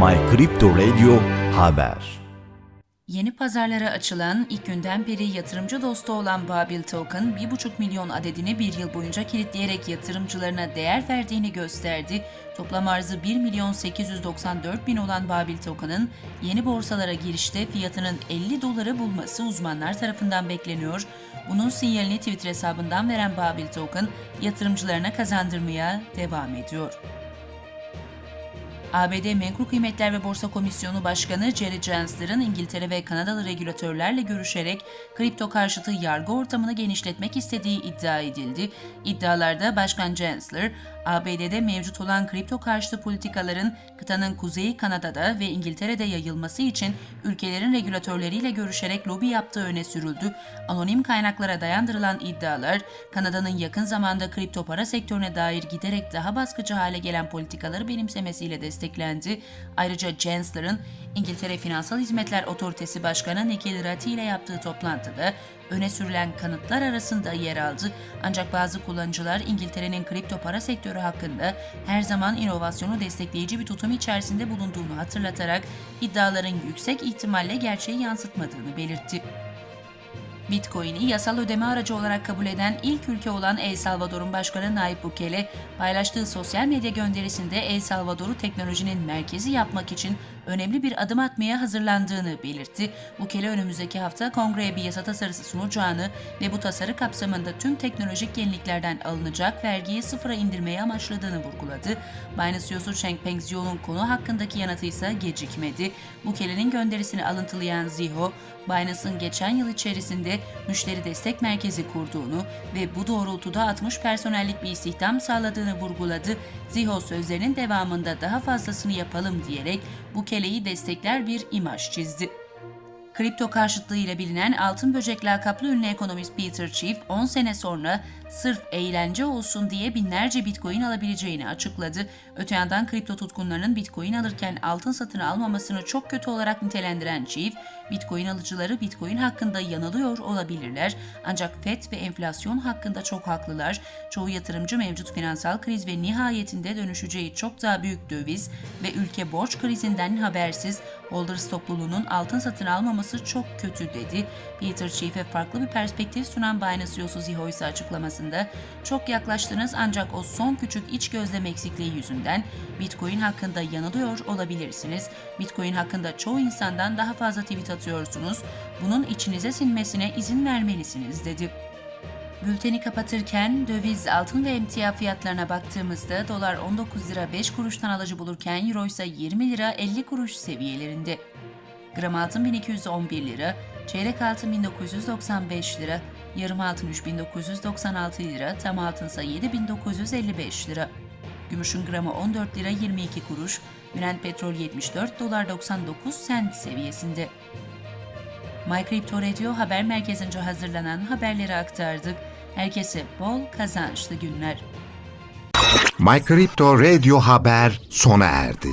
My Crypto Radio Haber Yeni pazarlara açılan, ilk günden beri yatırımcı dostu olan Babil Token, 1,5 milyon adedini bir yıl boyunca kilitleyerek yatırımcılarına değer verdiğini gösterdi. Toplam arzı 1 milyon 894 bin olan Babil Token'ın yeni borsalara girişte fiyatının 50 doları bulması uzmanlar tarafından bekleniyor. Bunun sinyalini Twitter hesabından veren Babil Token, yatırımcılarına kazandırmaya devam ediyor. ABD Menkul Kıymetler ve Borsa Komisyonu Başkanı Jerry Gensler'ın İngiltere ve Kanadalı regülatörlerle görüşerek kripto karşıtı yargı ortamını genişletmek istediği iddia edildi. İddialarda Başkan Gensler, ABD'de mevcut olan kripto karşıtı politikaların kıtanın kuzeyi Kanada'da ve İngiltere'de yayılması için ülkelerin regülatörleriyle görüşerek lobi yaptığı öne sürüldü. Anonim kaynaklara dayandırılan iddialar, Kanada'nın yakın zamanda kripto para sektörüne dair giderek daha baskıcı hale gelen politikaları benimsemesiyle desteklendi. Ayrıca Gensler'ın İngiltere Finansal Hizmetler Otoritesi Başkanı Nikhil Ratti ile yaptığı toplantıda öne sürülen kanıtlar arasında yer aldı. Ancak bazı kullanıcılar İngiltere'nin kripto para sektörü hakkında her zaman inovasyonu destekleyici bir tutum içerisinde bulunduğunu hatırlatarak iddiaların yüksek ihtimalle gerçeği yansıtmadığını belirtti. Bitcoin'i yasal ödeme aracı olarak kabul eden ilk ülke olan El Salvador'un başkanı Nayib Bukele, paylaştığı sosyal medya gönderisinde El Salvador'u teknolojinin merkezi yapmak için önemli bir adım atmaya hazırlandığını belirtti. Bukele önümüzdeki hafta kongreye bir yasa tasarısı sunacağını ve bu tasarı kapsamında tüm teknolojik yeniliklerden alınacak vergiyi sıfıra indirmeyi amaçladığını vurguladı. Binance CEO'su Changpeng Zhuo'nun konu hakkındaki yanıtı ise gecikmedi. Bukele'nin gönderisini alıntılayan Zhiho, Binance'ın geçen yıl içerisinde müşteri destek merkezi kurduğunu ve bu doğrultuda 60 personellik bir istihdam sağladığını vurguladı. Ziho sözlerinin devamında daha fazlasını yapalım diyerek Bukele'yi destekler bir imaj çizdi. Kripto karşıtlığı ile bilinen altın böcek lakaplı ünlü ekonomist Peter Schiff 10 sene sonra sırf eğlence olsun diye binlerce bitcoin alabileceğini açıkladı. Öte yandan kripto tutkunlarının bitcoin alırken altın satın almamasını çok kötü olarak nitelendiren Schiff, bitcoin alıcıları bitcoin hakkında yanılıyor olabilirler ancak FED ve enflasyon hakkında çok haklılar. Çoğu yatırımcı mevcut finansal kriz ve nihayetinde dönüşeceği çok daha büyük döviz ve ülke borç krizinden habersiz holders topluluğunun altın satın almaması çok kötü dedi. Peter Schiff'e farklı bir perspektif sunan Binance CEO'su Ziho açıklamasında çok yaklaştınız ancak o son küçük iç gözlem eksikliği yüzünden Bitcoin hakkında yanılıyor olabilirsiniz. Bitcoin hakkında çoğu insandan daha fazla tweet atıyorsunuz. Bunun içinize sinmesine izin vermelisiniz dedi. Bülteni kapatırken döviz, altın ve emtia fiyatlarına baktığımızda dolar 19 lira 5 kuruştan alıcı bulurken euro ise 20 lira 50 kuruş seviyelerinde. Gram altın 1211 lira, çeyrek altın 1995 lira, yarım altın 3996 lira, tam altın ise 7955 lira. Gümüşün gramı 14 lira 22 kuruş, Brent petrol 74 dolar 99 sent seviyesinde. My Crypto Radio haber merkezince hazırlanan haberleri aktardık. Herkese bol kazançlı günler. My Crypto Radio Haber sona erdi.